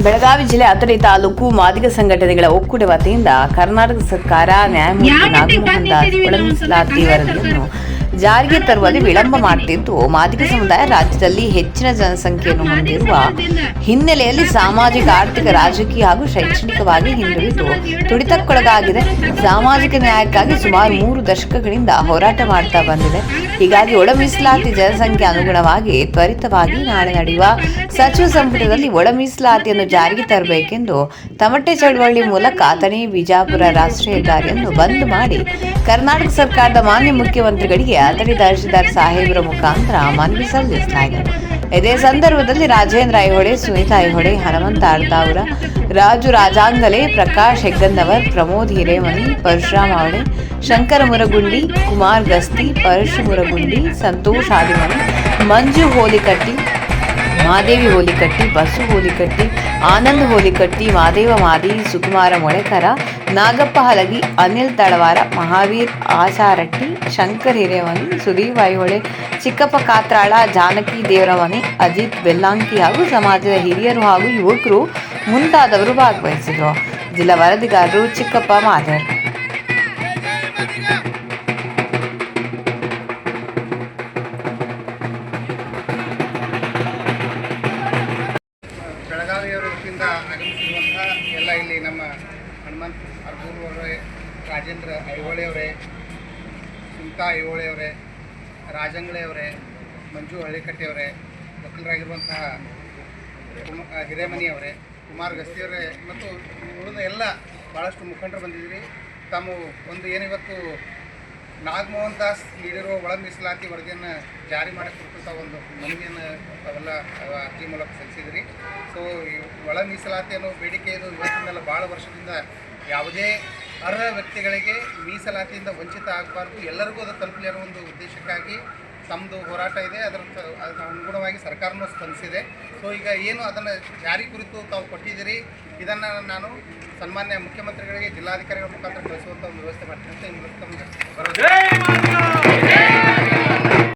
ಬೆಳಗಾವಿ ಜಿಲ್ಲೆ ಅಥಣಿ ತಾಲೂಕು ಮಾದಿಗ ಸಂಘಟನೆಗಳ ಒಕ್ಕೂಟ ವತಿಯಿಂದ ಕರ್ನಾಟಕ ಸರ್ಕಾರ ನ್ಯಾಯಮೂರ್ತಿ ನಾಗಮೋಹನ್ ದಾಸ್ ವರದಿಯನ್ನು ಜಾರಿಗೆ ತರುವಲ್ಲಿ ವಿಳಂಬ ಮಾಡುತ್ತಿದ್ದು ಮಾದಿಗ ಸಮುದಾಯ ರಾಜ್ಯದಲ್ಲಿ ಹೆಚ್ಚಿನ ಜನಸಂಖ್ಯೆಯನ್ನು ಹೊಂದಿರುವ ಹಿನ್ನೆಲೆಯಲ್ಲಿ ಸಾಮಾಜಿಕ, ಆರ್ಥಿಕ, ರಾಜಕೀಯ ಹಾಗೂ ಶೈಕ್ಷಣಿಕವಾಗಿ ಹಿಂದುಳಿದು ತುಡಿತಕ್ಕೊಳಗಾಗಿದೆ. ಸಾಮಾಜಿಕ ನ್ಯಾಯಕ್ಕಾಗಿ ಸುಮಾರು ಮೂರು ದಶಕಗಳಿಂದ ಹೋರಾಟ ಮಾಡ್ತಾ ಬಂದಿದೆ. ಹೀಗಾಗಿ ಒಳ ಮೀಸಲಾತಿ ಜನಸಂಖ್ಯೆ ಅನುಗುಣವಾಗಿ ತ್ವರಿತವಾಗಿ ನಾಳೆ ನಡೆಯುವ ಸಚಿವ ಸಂಪುಟದಲ್ಲಿ ಒಳ ಮೀಸಲಾತಿಯನ್ನು ಜಾರಿಗೆ ತರಬೇಕೆಂದು ತಮಟೆ ಚಳವಳಿ ಮೂಲಕ ಅಥಣಿ ಬಿಜಾಪುರ ರಾಷ್ಟ್ರೀಯ ಹೆದ್ದಾರಿಯನ್ನು ಬಂದ್ ಮಾಡಿ ಕರ್ನಾಟಕ ಸರ್ಕಾರದ ಮಾನ್ಯ ಮುಖ್ಯಮಂತ್ರಿಗಳಿಗೆ ಅಥಣಿ ತಹಶೀಲ್ದಾರ್ ಸಾಹೇಬರ ಮುಖಾಂತರ ಮನವಿ ಸಲ್ಲಿಸಲಾಗಿದೆ ಇದೇ ಸಂದರ್ಭದಲ್ಲಿ ರಾಜೇಂದ್ರ ಐಹೊಳೆ, ಸುನೀತಾ ಐಹೊಳೆ, ಹನುಮಂತ ಅರ್ದಾವುರ, ರಾಜು ರಾಜಾಂಗಲೆ, ಪ್ರಕಾಶ್ ಹೆಗ್ಗಂದವರ್ ಪ್ರಮೋದ್ ಹಿರೇಮನಿ, ಪರಶುರಾಮ್ ಅವಳೆ, ಶಂಕರ ಮುರಗುಂಡಿ, ಕುಮಾರ್ ಗಸ್ತಿ, ಪರಶು ಮುರಗುಂಡಿ, ಸಂತೋಷ್ ಆದಿಮನಿ, ಮಂಜು ಹೋಲಿಕಟ್ಟಿ ಮಾದೇವಿ ಹೋಲಿಕಟ್ಟಿ ಬಸು ಹೋಲಿಕಟ್ಟಿ ಆನಂದ್ ಹೋಲಿಕಟ್ಟಿ ಮಾದೇವ ಮಾದಿ ಸುಕುಮಾರ ಮೊಳೆಕರ, ನಾಗಪ್ಪ ಹಲಗಿ, ಅನಿಲ್ ತಳವಾರ, ಮಹಾವೀರ್ ಆಚಾರಟ್ಟಿ ಶಂಕರ್ ಹಿರೇಮನಿ ಸುದೀಪ್ ಐಹೊಳೆ ಚಿಕ್ಕಪ್ಪ ಕಾತ್ರಾಳ, ಜಾನಕಿ ದೇವರಮನೆ, ಅಜಿತ್ ಬೆಲ್ಲಾಂಕಿ ಹಾಗೂ ಸಮಾಜದ ಹಿರಿಯರು ಹಾಗೂ ಯುವಕರು ಮುಂತಾದವರು ಭಾಗವಹಿಸಿದರು. ಜಿಲ್ಲಾ ವರದಿಗಾರರು ಚಿಕ್ಕಪ್ಪ ಮಾದರ್. ಆಗಮಿಸಿರುವಂತಹ ಆಗಮಿಸಿರುವಂಥ ಎಲ್ಲ ಇಲ್ಲಿ ನಮ್ಮ ಹನುಮಂತ್ ಅರ್ಜುನ್ ಅವರೇ, ರಾಜೇಂದ್ರ ಐಹೊಳೆ ಅವರೇ ಸುಂತಾ ಐಹೊಳೆ ಅವರೇ, ರಾಜಂಗಳೆ ಅವರೇ, ಮಂಜು ಹಳ್ಳಿಕಟ್ಟೆ ಅವರೇ, ವಕೀಲರಾಗಿರುವಂತಹ ಹಿರೇಮನಿ ಅವರೇ ಕುಮಾರ್ ಗಸ್ತಿ ಅವರೇ, ಮತ್ತು ಉಳಿದ ಎಲ್ಲ ಭಾಳಷ್ಟು ಮುಖಂಡರು ಬಂದಿದ್ದೀರಿ. ತಾವು ಒಂದು ಏನಿವತ್ತು ನಾಗಮೋಹನ್ ದಾಸ್ ನೀಡಿರುವ ಒಳ ಮೀಸಲಾತಿ ವರದಿಯನ್ನು ಜಾರಿ ಕುರಿತು ಒಂದು ಮನವಿಯನ್ನು ತಾವೆಲ್ಲ ಅಹ್, ಅರ್ಜಿ ಮೂಲಕ ಸಲ್ಲಿಸಿದ್ರಿ. ಸೊ ಈ ಒಳ ಮೀಸಲಾತಿ ಅನ್ನೋ ಬೇಡಿಕೆ ಇದು ಇವತ್ತಿನೆಲ್ಲ ಭಾಳ ವರ್ಷದಿಂದ ಯಾವುದೇ ಅರ್ಹ ವ್ಯಕ್ತಿಗಳಿಗೆ ಮೀಸಲಾತಿಯಿಂದ ವಂಚಿತ ಆಗಬಾರ್ದು. ಎಲ್ಲರಿಗೂ ಅದು ತಲುಪಲಿ ಅನ್ನೋ ಒಂದು ಉದ್ದೇಶಕ್ಕಾಗಿ ತಮ್ಮದು ಹೋರಾಟ ಇದೆ, ಅದರ ಅನುಗುಣವಾಗಿ ಸರ್ಕಾರನೂ ಸ್ಪಂದಿಸಿದೆ. ಸೊ ಈಗ ಏನು ಅದನ್ನು ಜಾರಿ ಕುರಿತು ತಾವು ಕೊಟ್ಟಿದ್ದೀರಿ, ಇದನ್ನು ನಾನು ಸನ್ಮಾನ್ಯ ಮುಖ್ಯಮಂತ್ರಿಗಳಿಗೆ, ಜಿಲ್ಲಾಧಿಕಾರಿಗಳ ಮುಖಾಂತರ ಕಳಿಸುವಂಥ ಒಂದು ವ್ಯವಸ್ಥೆ ಮಾಡ್ತೀನಿ ಅಂತ